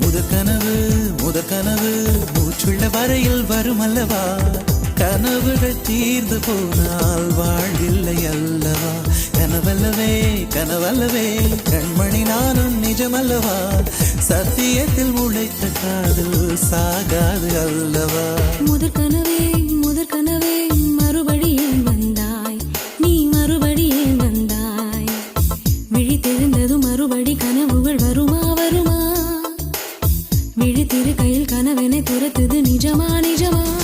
முதற்கனவு முதற்கனவு மூச்சுள்ள வரையில் வரும் அல்லவா? கனவுகள் தீர்ந்து போனால் வாழ்வில்லை அல்லவா? கனவல்லவே கனவல்லவே கண்மணி நானும் நிஜமல்லவா? சத்தியத்தில் உழைத்த காதல் சாகாது அல்லவா? முதற்கனவே முதற்கனவே மறுபடியும் வந்தாய். நீ மறுபடியும் வந்தாய். விழித்தெழுந்ததும் இருக்கையில் கனவினை துரத்துது நிஜமா நிஜமா?